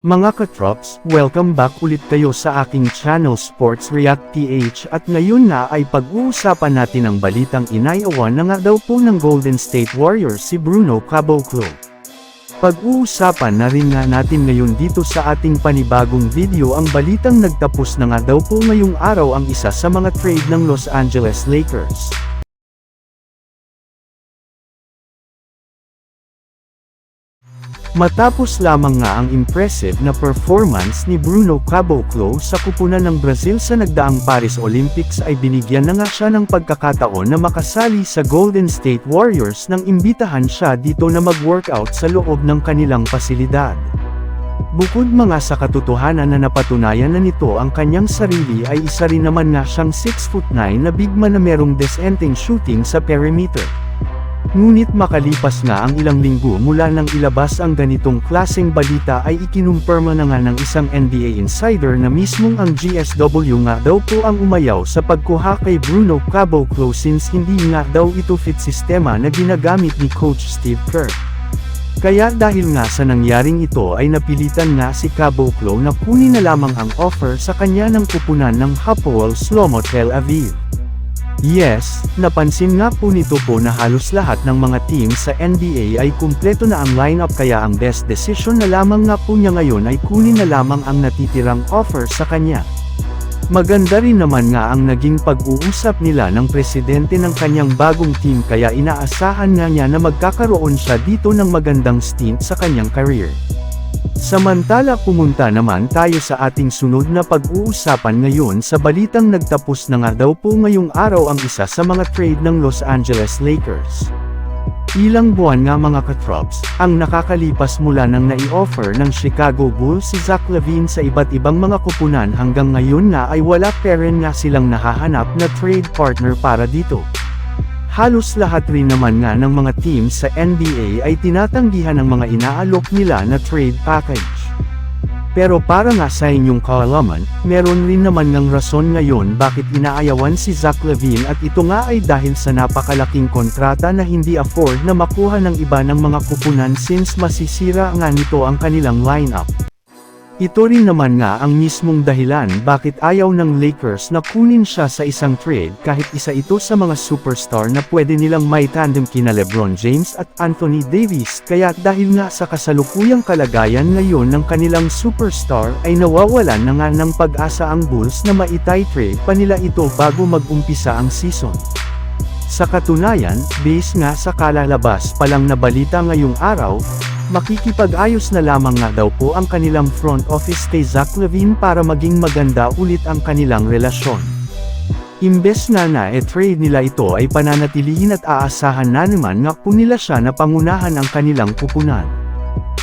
Mga katrops, welcome back ulit kayo sa aking channel Sports React PH at ngayon na ay pag-uusapan natin ang balitang inayawan na nga daw po ng Golden State Warriors si Bruno Caboclo. Pag-uusapan na rin nga natin ngayon dito sa ating panibagong video ang balitang nagtapos na nga daw po ngayong araw ang isa sa mga trade ng Los Angeles Lakers. Matapos lamang nga ang impressive na performance ni Bruno Caboclo sa kupunan ng Brazil sa nagdaang Paris Olympics ay binigyan na nga siya ng pagkakataon na makasali sa Golden State Warriors nang imbitahan siya dito na mag-workout sa loob ng kanilang pasilidad. Bukod mga sa katotohanan na napatunayan na nito ang kanyang sarili ay isa rin naman nga siyang 6'9 na bigma na merong decenteng shooting sa perimeter. Ngunit makalipas nga ang ilang linggo mula nang ilabas ang ganitong klaseng balita ay ikinumpirma na nga ng isang NBA insider na mismong ang GSW nga daw po ang umayaw sa pagkuha kay Bruno Caboclo since hindi nga daw ito fit sistema na ginagamit ni Coach Steve Kerr. Kaya dahil nga sa nangyaring ito ay napilitan nga si Caboclo na kunin na lamang ang offer sa kanya ng kupunan ng Hapoel Slomo Tel Aviv. Yes, napansin nga po nito po na halos lahat ng mga team sa NBA ay kumpleto na ang lineup kaya ang best decision na lamang nga po niya ngayon ay kunin na lamang ang natitirang offer sa kanya. Maganda rin naman nga ang naging pag-uusap nila ng presidente ng kanyang bagong team kaya inaasahan nga niya na magkakaroon siya dito ng magandang stint sa kanyang career. Samantala pumunta naman tayo sa ating sunod na pag-uusapan ngayon sa balitang nagtapos na nga daw po ngayong araw ang isa sa mga trade ng Los Angeles Lakers. Ilang buwan nga mga katrops, ang nakakalipas mula nang nai-offer ng Chicago Bulls si Zach Lavine sa iba't ibang mga kupunan hanggang ngayon nga ay wala pa rin nga silang nahahanap na trade partner para dito. Halos lahat rin naman nga ng mga teams sa NBA ay tinatanggihan ang mga inaalok nila na trade package. Pero para nga sa inyong kaalaman, meron rin naman ng rason ngayon bakit inaayawan si Zach Levine at ito nga ay dahil sa napakalaking kontrata na hindi afford na makuha ng iba ng mga kupunan since masisira nga nito ang kanilang lineup. Ito rin naman nga ang mismong dahilan bakit ayaw ng Lakers na kunin siya sa isang trade kahit isa ito sa mga superstar na pwede nilang may tandem kina Lebron James at Anthony Davis kaya dahil nga sa kasalukuyang kalagayan ngayon ng kanilang superstar ay nawawalan na nga ng pag-asa ang Bulls na maitay trade pa nila ito bago mag-umpisa ang season. Sa katunayan, base nga sa kalalabas pa lang na balita ngayong araw, makikipag-ayos na lamang nga daw po ang kanilang front office kay Zach Levine para maging maganda ulit ang kanilang relasyon. Imbes nga na e-trade nila ito ay pananatilihin at aasahan na naman nga po nila siya na pangunahan ang kanilang pupunan.